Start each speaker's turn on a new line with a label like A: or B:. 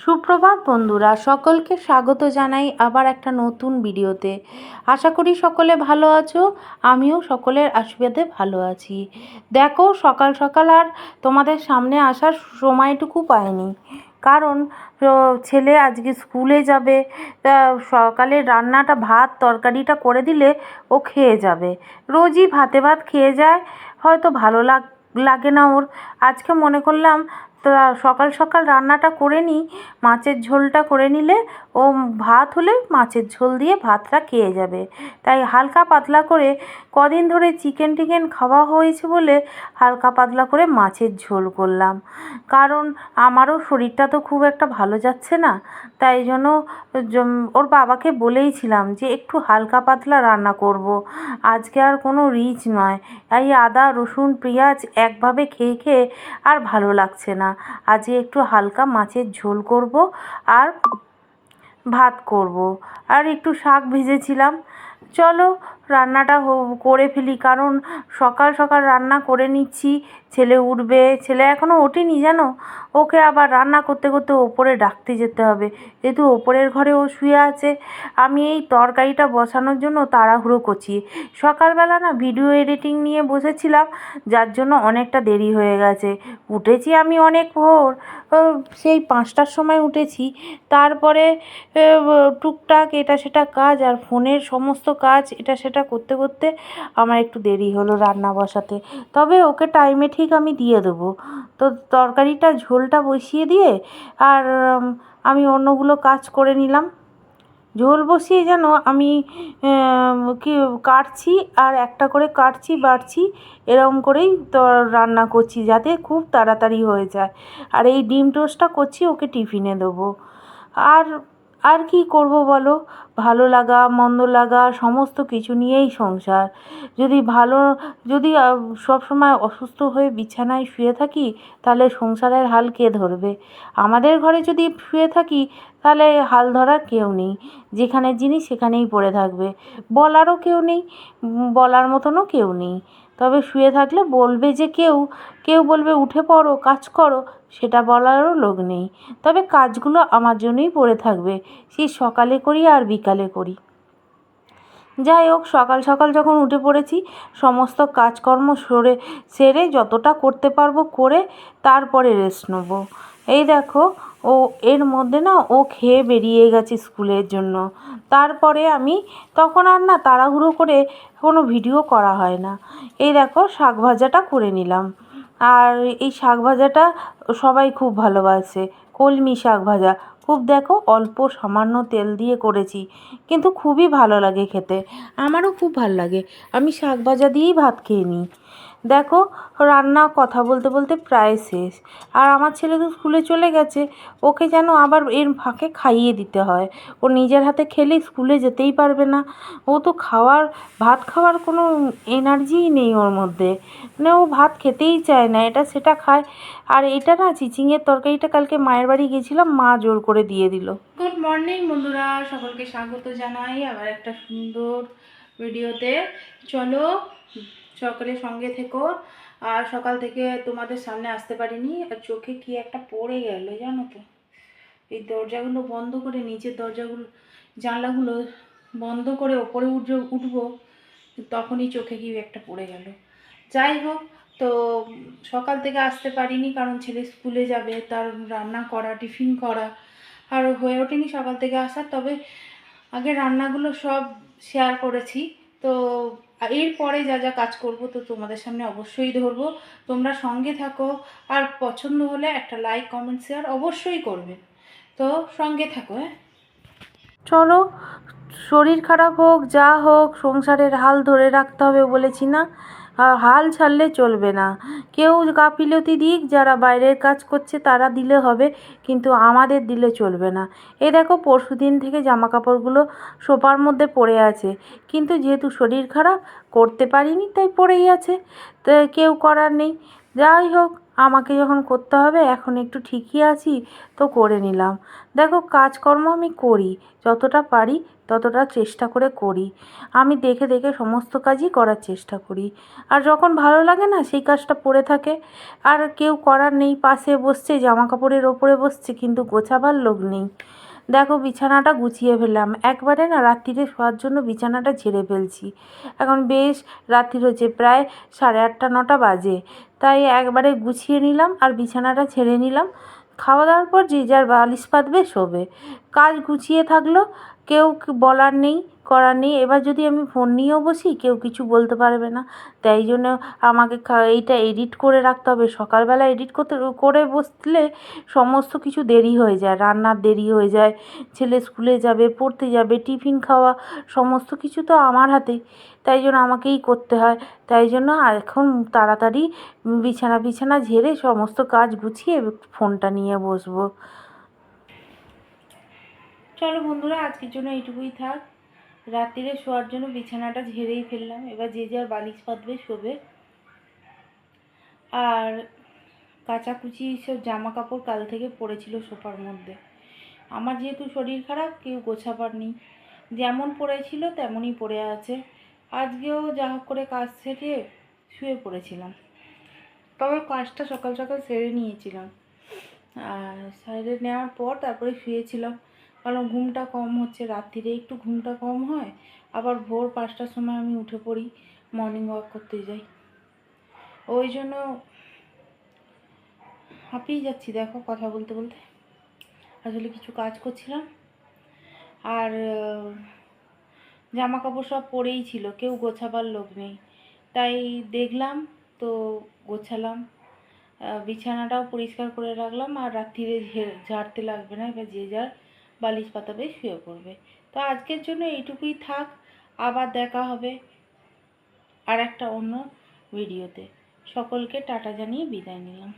A: সুপ্রভাত বন্ধুরা, সকলকে স্বাগত জানাই আবার একটা নতুন ভিডিওতে। আশা করি সকলে ভালো আছো, আমিও সকলের আশীর্বাদে ভালো আছি। দেখো, সকাল সকাল আর তোমাদের সামনে আসার সময়টুকু পাইনি। কারণ ছেলে আজকে স্কুলে যাবে, তা সকালে রান্নাটা, ভাত, তরকারিটা করে দিলে ও খেয়ে যাবে। রোজই ভাতে ভাত খেয়ে যায়, হয়তো ভালো লাগ, লাগে না ওর। আজকে মনে করলাম তা সকাল সকাল রান্নাটা করে নিই, মাছের ঝোলটা করে নিলে ও ভাত হলে মাছের ঝোল দিয়ে ভাতটা খেয়ে যাবে। তাই হালকা পাতলা করে কদিন ধরে চিকেন টিকেন খাওয়া হয়েছে বলে হালকা পাতলা করে মাছের ঝোল করলাম। কারণ আমারও শরীরটা তো খুব একটা ভালো যাচ্ছে না, তাই জন্য ওর বাবাকে বলেইছিলাম যে একটু হালকা পাতলা রান্না করব। আজকে আর কোনো রিচ নয়। এই আদা, রসুন, পেঁয়াজ একভাবে খেয়ে খেয়ে আর ভালো লাগছে না। আজকে একটু হালকা মাছের ঝোল করব আর ভাত করব। আর একটু শাক ভেজেছিলাম। চলো রান্নাটা করে ফেলি। কারণ সকাল সকাল রান্না করে নিচ্ছি, ছেলে উঠবে। ছেলে এখনও ওঠেনি জানো? ওকে আবার রান্না করতে করতে ওপরে ডাকতে যেতে হবে। যেহেতু ওপরের ঘরে ও শুয়ে আছে, আমি এই তরকারিটা বসানোর জন্য তাড়াহুড়ো করছি। সকালবেলা না ভিডিও এডিটিং নিয়ে বসেছিলাম, যার জন্য অনেকটা দেরি হয়ে গেছে। উঠেছি আমি অনেক ভোর সেই পাঁচটার সময় উঠেছি। তারপরে টুকটাক এটা সেটা কাজ আর ফোনের সমস্ত কাজ, এটা সেটা করতে করতে আমার একটু দেরি হলো রান্না বসাতে। তবে ওকে টাইমে ঠিক আমি দিয়ে দেবো। তো তরকারিটা, ঝোলটা বসিয়ে দিয়ে আর আমি অন্যগুলো কাজ করে নিলাম। ঝোল বসিয়ে যেন আমি কি, কাটছি আর একটা করে কাটছি বাড়ছি এরকম করেই তো রান্না করছি যাতে খুব তাড়াতাড়ি হয়ে যায়। আর এই ডিম টোস্টটা করছি, ওকে টিফিনে দেবো। আর আর কি করব বলো? ভালো লাগা, মন্দ লাগা, সমস্ত কিছু নিয়েই সংসার। যদি ভালো, যদি সব সময় অসুস্থ হয়ে বিছানায় শুয়ে থাকি, তাহলে সংসারের হাল কে ধরবে? আমাদের ঘরে যদি শুয়ে থাকি, তাহলে হাল ধরার কেউ নেই। যেখানে জিনিস সেখানেই পড়ে থাকবে। বলারও কেউ নেই বলার মতনও কেউ নেই। তবে শুয়ে থাকলে বলবে যে কেউ কেউ বলবে উঠে পড়ো, কাজ করো, সেটা বলারও লোক নেই। তবে কাজগুলো আমার জন্যই পড়ে থাকবে সেই সকালে করি আর বিকালে করি। যাই হোক, সকাল সকাল যখন উঠে পড়েছি, সমস্ত কাজকর্ম সরে, সেরে যতটা করতে পারব করে তারপরে রেস্ট নেব। এই দেখো ও, এর মধ্যে না ও খেয়ে বেরিয়ে গেছে স্কুলের জন্য। তারপরে আমি, তখন আর না তাড়াহুড়ো করে কোনো ভিডিও করা হয় না। এই দেখো, শাক ভাজাটা করে নিলাম। আর এই শাক ভাজাটা সবাই খুব ভালোবাসে, কলমি শাক ভাজা। খুব দেখো, অল্প সামান্য তেল দিয়ে করেছি, কিন্তু খুবই ভালো লাগে খেতে। আমারও খুব ভালো লাগে। আমি শাক ভাজা দিয়েই ভাত খেয়ে নিই। দেখো, রান্না, কথা বলতে বলতে প্রায় শেষ। আর আমার ছেলে তো স্কুলে চলে গেছে, ওকে যেন আবার এর ফাঁকে খাইয়ে দিতে হয়। ও নিজের হাতে খেলে স্কুলে যেতেই পারবে না। ও তো খাওয়ার, ভাত খাওয়ার কোনো এনার্জিই নেই ওর মধ্যে। মানে ও ভাত খেতেই চায় না, এটা সেটা খায়। আর এটা না, চিচিংয়ের তরকারিটা কালকে মায়ের বাড়ি গেছিলাম মা জোর করে দিয়ে দিল।
B: গুড মর্নিং বন্ধুরা। সকলকে স্বাগত জানাই আবার একটা সুন্দর ভিডিওতে চলো সকালে সঙ্গে থেকো। আর সকাল থেকে তোমাদের সামনে আসতে পারিনি। আর চোখে কি একটা পড়ে গেল জানো তো? এই দরজাগুলো বন্ধ করে, নিচের দরজাগুলো, জানলাগুলো বন্ধ করে ওপরে উঠে উঠবো, তখনই চোখে কি একটা পড়ে গেল। যাই হোক, তো সকাল থেকে আসতে পারিনি কারণ ছেলে স্কুলে যাবে, তার রান্না করা, টিফিন করা, আর হয়ে ওঠেনি সকাল থেকে আসার। তবে আগে রান্নাগুলো সব শেয়ার করেছি। তো এরপরে যা যা কাজ করব তো তোমাদের সামনে অবশ্যই ধরবো। তোমরা সঙ্গে থাকো আর পছন্দ হলে একটা লাইক কমেন্ট শেয়ার অবশ্যই করবে। তো সঙ্গে থাকো হ্যাঁ?
A: চলো, শরীর খারাপ হোক, যা হোক, সংসারের হাল ধরে রাখতে হবে বলেছি না? হাল ছাড়লে চলবে না। কেউ গাফিলতি দিক, যারা বাইরের কাজ করছে তারা দিলে হবে, কিন্তু আমাদের দিলে চলবে না। এ দেখো, পরশু দিন থেকে জামা কাপড়গুলো সোফার মধ্যে পড়ে আছে। কিন্তু যেহেতু শরীর খারাপ, করতে পারিনি, তাই পড়েই আছে। তো কেউ করার নেই। যাই হোক, আমাকে যখন করতে হবে, এখন একটু ঠিকই আছি, তো করে নিলাম। দেখো, কাজকর্ম আমি করি, যতটা পারি ততটা চেষ্টা করে করি। আমি দেখে দেখে সমস্ত কাজই করার চেষ্টা করি। আর যখন ভালো লাগে না, সেই কাজটা পড়ে থাকে। আর কেউ করার নেই, পাশে বসছে জামা কাপড়ের ওপরে বসছে, কিন্তু গোছাবার লোক নেই। দেখো বিছানাটা গুছিয়ে ফেললাম। একবারে না রাত্রিরে শোয়ার জন্য বিছানাটা ছেড়ে ফেলছি। এখন বেশ রাত্রি হয়েছে, প্রায় সাড়ে আটটা, নটা বাজে। তাই একবারে গুছিয়ে নিলাম আর বিছানাটা ছেড়ে নিলাম। খাওয়া দাওয়ার পর যে যার বালিশ পাতবে শোবে। কাজ গুছিয়ে থাকল, কেউ বলার নেই। করার নেই। এবার যদি আমি ফোন নিয়েও বসি, কেউ কিছু বলতে পারবে না। তাই জন্য আমাকে এইটা এডিট করে রাখতে হবে। সকালবেলা এডিট করতে, করে বসলে সমস্ত কিছু দেরি হয়ে যায়। রান্নার দেরি হয়ে যায়, ছেলে স্কুলে যাবে, পড়তে যাবে, টিফিন খাওয়া, সমস্ত কিছু তো আমার হাতে। তাই জন্য আমাকেই করতে হয়। তাই জন্য এখন তাড়াতাড়ি বিছানা বিছানা ঝেড়ে সমস্ত কাজ গুছিয়ে ফোনটা নিয়ে বসবো।
B: চলো বন্ধুরা, আজকের জন্য এইটুকুই থাক। রাত্রিরে শোয়ার জন্য বিছানাটা ঝেড়েই ফেললাম। এবার যে যার বালিশ পাতবে শোবে। আর কাচাকুচি সব জামা কাপড় কাল থেকে পড়েছিল সোফার মধ্যে। আমার যেহেতু শরীর খারাপ, কেউ গোছাবার নেই। যেমন পড়েছিল তেমনই পড়ে আছে। আজকেও যা হোক করে কাজ সেরে শুয়ে পড়েছিলাম। তবে কাজটা সকাল সকাল সেরে নিয়েছিলাম। আর সেরে নেওয়ার পর তারপরে শুয়েছিলাম। কারণ ঘুমটা কম হচ্ছে রাত্রিরে, একটু ঘুমটা কম হয়, আবার ভোর পাঁচটার সময় আমি উঠে পড়ি মর্নিং ওয়াক করতে যাই। ওই জন্য হাঁপিয়ে যাচ্ছি, দেখো কথা বলতে বলতে। আসলে কিছু কাজ করছিলাম, আর জামা কাপড় সব পরেই ছিল, কেউ গোছাবার লোক নেই। তাই দেখলাম, তো গোছালাম বিছানাটাও পরিষ্কার করে রাখলাম, আর রাত্রিরে ঝাড়তে লাগবে না, এবার যে যার বালিশ পাতাবে শুয়ে পড়বে। তো আজকের জন্য এইটুকুই থাক, আবার দেখা হবে আর একটা অন্য ভিডিওতে। সকলকে টাটা জানিয়ে বিদায় নিলাম।